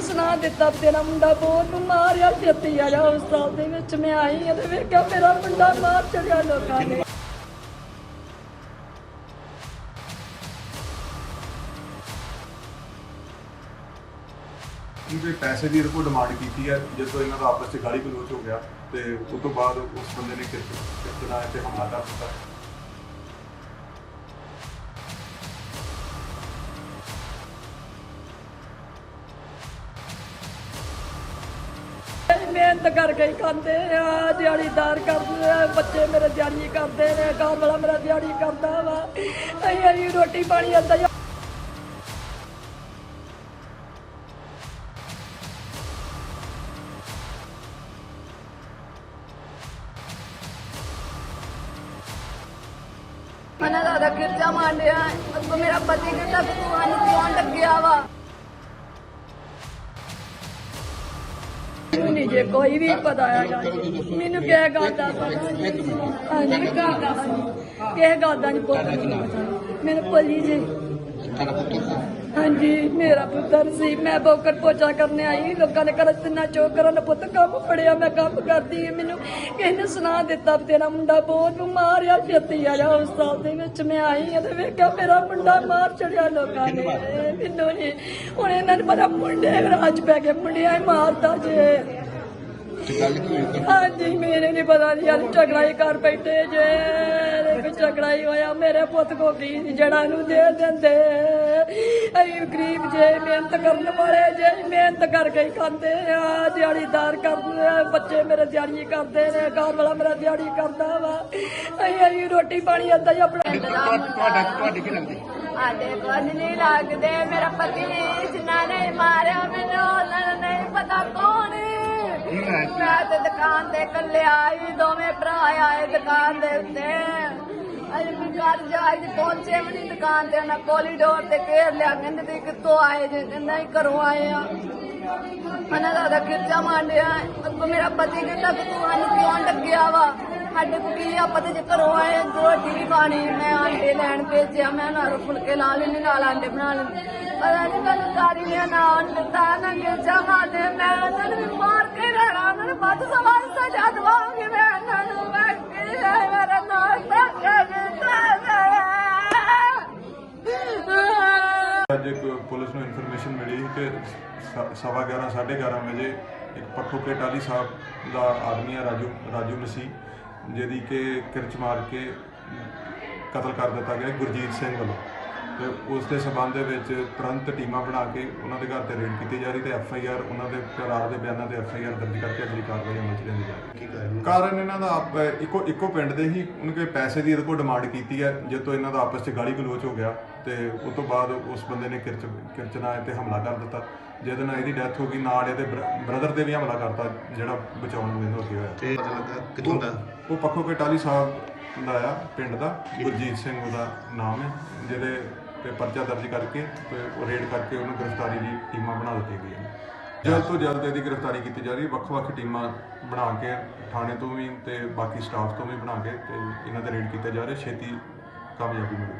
ਸੁਣਾ ਦਿੱਤਾ, ਤੇਰਾ ਮੁੰਡਾ ਬਹੁਤ ਬਿਮਾਰ ਆ ਛੇਤੀ ਆ ਜਾ ਹਸਪਤਾਲ ਦੇ ਵਿੱਚ ਮੈਂ ਆਈ ਆ ਤੇ ਵੇਖਿਆ ਮੇਰਾ ਮੁੰਡਾ ਮਾਰ ਚੜਿਆ ਲੋਕਾਂ ਨੇ ਕਿਉਂਕਿ ਪੈਸੇ ਦੀ ਰਿਪੋਰਟ ਡਿਮਾਂਡ ਕੀਤੀ ਹੈ ਜਦੋਂ ਇਹਨਾਂ ਦਾ ਆਪਸ ਵਿੱਚ ਗਾਲੀ ਗਲੋਚ ਹੋ ਗਿਆ ਤੇ ਉਸ ਤੋਂ ਬਾਅਦ ਉਸ ਬੰਦੇ ਨੇ ਕਿਰਚਨਾ ਤੇ ਹਮਲਾ ਕਰ ਦਿੱਤਾ। ਮਿਹਨਤ ਕਰਕੇ ਖਾਂਦੇ ਆ, ਦਿਹਾੜੀਦਾਰ ਕਰਦੇ ਆ, ਬੱਚੇ ਮੇਰੇ ਦਿਹਾੜੀ ਕਰਦੇ ਨੇ ਘਰ ਵਾਲਾ ਮੇਰਾ ਦਿਹਾੜੀ ਕਰਦਾ ਵਾ। ਅਸੀਂ ਅਸੀਂ ਰੋਟੀ ਪਾਣੀ ਏਦਾਂ ਹੀ ਮਨਾ ਦਾ ਖਰਚਾ ਮਾਂਡਿਆ ਮੇਰਾ ਪਤੀ ਕਹਿੰਦਾ ਵੀ ਤੂੰ ਸਾਨੂੰ ਕਿਉਂ ਲੱਗਿਆ ਵਾ। ਨਹੀਂ ਜੇ ਕੋਈ ਵੀ ਪਤਾ ਹੈਗਾ ਜੀ। ਮੈਨੂੰ ਕਿਹ ਗੱਲ ਦਾ ਪਤਾ ਨਹੀਂ। ਹਾਂਜੀ। ਗੱਲ ਦਾ ਕਿਹ ਗੱਲ ਦਾ ਨਹੀਂ ਪਤਾ ਮੈਨੂੰ ਭੋਲੀ ਜੀ। ਹਾਂਜੀ, ਮੇਰਾ ਪੁੱਤਰ ਸੀ। ਮੈਂ ਬੋਕਰ ਪੋਚਾ ਕਰਨ ਆਈ। ਲੋਕਾਂ ਨੇ ਕਰ ਤਿੰਨਾ ਚੋਕ ਕਰਨ ਪੁੱਤ, ਕੰਮ ਫੜਿਆ, ਮੈਂ ਕੰਮ ਕਰਦੀ ਹਾਂ। ਮੈਨੂੰ ਕਿਸੇ ਨੇ ਸੁਣਾ ਦਿੱਤਾ ਵੀ ਤੇਰਾ ਮੁੰਡਾ ਬਹੁਤ ਬਿਮਾਰ ਆ ਛੇਤੀ ਆ ਜਾ ਹਸਪਤਾਲ ਦੇ ਵਿੱਚ ਮੈਂ ਆਈ ਆ ਤੇ ਵੇਖਿਆ ਮੇਰਾ ਮੁੰਡਾ ਮਾਰ ਚੜਿਆ ਲੋਕਾਂ ਨੇ। ਮੈਨੂੰ ਨਹੀਂ ਹੁਣ ਇਹਨਾਂ ਨੂੰ ਪਤਾ ਮੁੰਡੇ ਰਾਜ ਪੈ ਗਏ ਮੁੰਡਿਆਂ ਹੀ ਮਾਰਦਾ ਜੇ। ਹਾਂਜੀ ਮੇਰੇ ਨਹੀਂ ਪਤਾ ਨਹੀਂ ਯਾਰ ਝਗੜਾ ਹੀ ਕਰ ਬੈਠੇ ਜੇ ਕੋਈ ਝਗੜਾ ਹੀ ਹੋਇਆ ਮੇਰੇ ਪੁੱਤ ਕੋ ਕੀ ਜੜਾ ਨੂੰ ਦੇ ਦਿੰਦੇ। ਅਸੀਂ ਗਰੀਬ ਜੇ ਮਿਹਨਤ ਕਰਨ ਵਾਲੇ ਜੇ ਮਿਹਨਤ ਕਰਕੇ ਹੀ ਖਾਂਦੇ ਆ ਦਿਹਾੜੀਦਾਰ ਕਰਦੇ ਆ ਬੱਚੇ ਮੇਰੇ ਦਿਹਾੜੀ ਕਰਦੇ ਨੇ ਘਰ ਵਾਲਾ ਮੇਰਾ ਦਿਹਾੜੀ ਕਰਦਾ ਵਾ। ਅਸੀਂ ਅਸੀਂ ਰੋਟੀ ਪਾਣੀ ਏਦਾਂ ਹੀ ਆਪਣਾ ਤੁਹਾਡਾ ਤੁਹਾਡੇ ਕੀ ਲੱਗਦੇ? ਆਡੇ ਕੁਝ ਨਹੀਂ ਲੱਗਦੇ ਮੇਰਾ ਪਤੀ ਜਿਨ੍ਹਾਂ ਨੇ ਮਾਰਿਆ ਮੈਨੂੰ ਉਹਨਾਂ ਨੂੰ ਨਹੀਂ ਪਤਾ ਕੌਣ ਹੈ ਮੈਂ ਤੇ ਦੁਕਾਨ ਤੇ ਇਕੱਲੇ ਆਈ, ਦੋਵੇਂ ਭਰਾ ਆਏ ਦੁਕਾਨ ਦੇ ਉੱਤੇ। ਅਜੇ ਵੀ ਘਰ ਜਾ ਕੇ ਪਹੁੰਚੇ ਵੀ ਨਹੀਂ ਦੁਕਾਨ ਤੇ ਉਹਨਾਂ ਕੋਰੀਡੋਰ ਤੇ ਘੇਰ ਲਿਆ, ਕਹਿੰਦੇ ਤੁਸੀਂ ਕਿੱਥੋਂ ਆਏ ਜੇ? ਕਹਿੰਦਾ ਅਸੀਂ ਘਰੋਂ ਆਏ ਆ। ਉਹਨਾਂ ਦਾ ਉਹਦਾ ਮਾਂਡਿਆ ਮੇਰਾ ਪਤੀ ਕਹਿੰਦਾ ਕਿ ਤੂੰ ਸਾਨੂੰ ਕਿਉਂ ਲੱਗਿਆ ਵਾ? ਸਾਡੇ ਕੋਲ ਕੀ ਆਪਾਂ ਤੇ ਜੇ ਘਰੋਂ ਆਏ ਰੋਟੀ ਵੀ ਖਾਣੀ ਮੈਂ ਆਂਡੇ ਲੈਣ ਭੇਜਿਆ, ਮੈਂ ਨਾਲ ਫੁਲਕੇ ਲਾ ਲੈਣੇ ਨਾਲ ਆਂਡੇ ਬਣਾ ਲੈਣੇ ਪਤਾ ਨਹੀਂ ਮੈਨੂੰ ਕਾਰੀ ਨੇ ਨਾ ਦਿੱਤਾ, ਨਾ ਖਰਚਾ ਮਾਰਦੇ ਮੈਂ ਉਹਨਾਂ ਨੂੰ ਵੀ ਮਾਰ ਕੇ ਰਹਿਣਾ ਉਹਨਾਂ ਨੂੰ ਵੱਧ ਸਵਾਲ ਸਜ਼ਾ ਦਵਾਂਗੀ ਮੈਂ ਉਹਨਾਂ ਨੂੰ ਮੈਂ ਕੀ ਹੈ ਮੇਰਾ ਨਾਮ ਤੱਕ ਅੱਜ ਇੱਕ ਪੁਲਿਸ ਨੂੰ ਇਨਫੋਰਮੇਸ਼ਨ ਮਿਲੀ ਕਿ ਸ- ਸਵਾ 11 11:30 ਵਜੇ ਇੱਕ ਪੱਖੋ ਕੇ ਟਾਲੀ ਸਾਹਿਬ ਦਾ ਆਦਮੀ ਹੈ ਰਾਜੂ ਰਾਜੂ ਮਸੀਹ ਜਿਹਦੀ ਕਿ ਕਿਰਚ ਮਾਰ ਕੇ ਕਤਲ ਕਰ ਦਿੱਤਾ ਗਿਆ ਗੁਰਜੀਤ ਸਿੰਘ ਵੱਲੋਂ। ਤੇ ਉਸ ਦੇ ਸਬੰਧ ਦੇ ਵਿੱਚ ਤੁਰੰਤ ਟੀਮਾਂ ਬਣਾ ਕੇ ਉਹਨਾਂ ਦੇ ਘਰ ਤੇ ਰੇਡ ਕੀਤੀ ਜਾ ਰਹੀ ਤੇ ਐਫ ਆਈ ਆਰ ਉਹਨਾਂ ਦੇ ਕਰਾਰ ਦੇ ਬਿਆਨਾਂ ਤੇ ਐਫ ਆਈ ਆਰ ਦਰਜ ਕਰਕੇ ਅਗਲੀ ਕਾਰਵਾਈ ਅਮਲ ਚ ਲਿਆਂਦੀ ਜਾ ਰਹੀ ਹੈ। ਕੀ ਕਾਰਨ ਕਾਰਨ ਇਹਨਾਂ ਦਾ ਆਪ- ਇੱਕੋ ਇੱਕੋ ਪਿੰਡ ਦੇ ਹੀ ਉਹਨਾਂ ਕੇ ਪੈਸੇ ਦੀ ਇਹਦੇ ਕੋਲ ਡਿਮਾਂਡ ਕੀਤੀ ਹੈ ਜਦ ਤੋਂ ਇਹਨਾਂ ਦਾ ਆਪਸ 'ਚ ਗਾਲੀ ਗਲੋਚ ਹੋ ਗਿਆ। ਤੇ ਉਸ ਤੋਂ ਬਾਅਦ ਉਸ ਬੰਦੇ ਨੇ ਕਿਰਚ ਕਿਰਚਨਾ ਤੇ ਹਮਲਾ ਕਰ ਦਿੱਤਾ। ਜਿਹਦੇ ਨਾਲ ਇਹਦੀ ਡੈਥ ਹੋ ਗਈ ਨਾਲ ਇਹਦੇ ਬ੍ਰਦਰ ਤੇ ਵੀ ਹਮਲਾ ਕਰਤਾ ਜਿਹੜਾ ਬਚਾਉਣ ਨੂੰ ਇਹਨੂੰ ਅੱਗੇ ਹੋਇਆ। ਤੇ ਪਤਾ ਲੱਗਾ ਕਿੱਥੋਂ ਦਾ? ਉਹ ਪੱਖੋ ਕਟਾਲੀ ਸਾਹਿਬ ਦਾ ਆ ਪਿੰਡ ਦਾ। ਗੁਰਜੀਤ ਸਿੰਘ ਉਹਦਾ ਨਾਮ ਹੈ ਜਿਹਦੇ ਤੇ ਪਰਚਾ ਦਰਜ ਕਰਕੇ ਤੇ ਉਹ ਰੇਡ ਕਰਕੇ ਉਹਨੂੰ ਗ੍ਰਿਫਤਾਰੀ ਦੀ ਟੀਮਾਂ ਬਣਾ ਦਿੱਤੀਆਂ ਗਈਆਂ ਜਲਦ ਤੋਂ ਜਲਦ ਇਹਦੀ ਗ੍ਰਿਫਤਾਰੀ ਕੀਤੀ ਜਾ ਰਹੀ ਹੈ। ਵੱਖ-ਵੱਖ ਟੀਮਾਂ ਬਣਾ ਕੇ ਥਾਣੇ ਤੋਂ ਵੀ ਤੇ ਬਾਕੀ ਸਟਾਫ ਤੋਂ ਵੀ ਬਣਾ ਕੇ ਤੇ ਇਹਨਾਂ ਤੇ ਰੇਡ ਕੀਤਾ ਜਾ ਰਿਹਾ। ਛੇਤੀ ਕਾਮਯਾਬੀ ਮਿਲੂ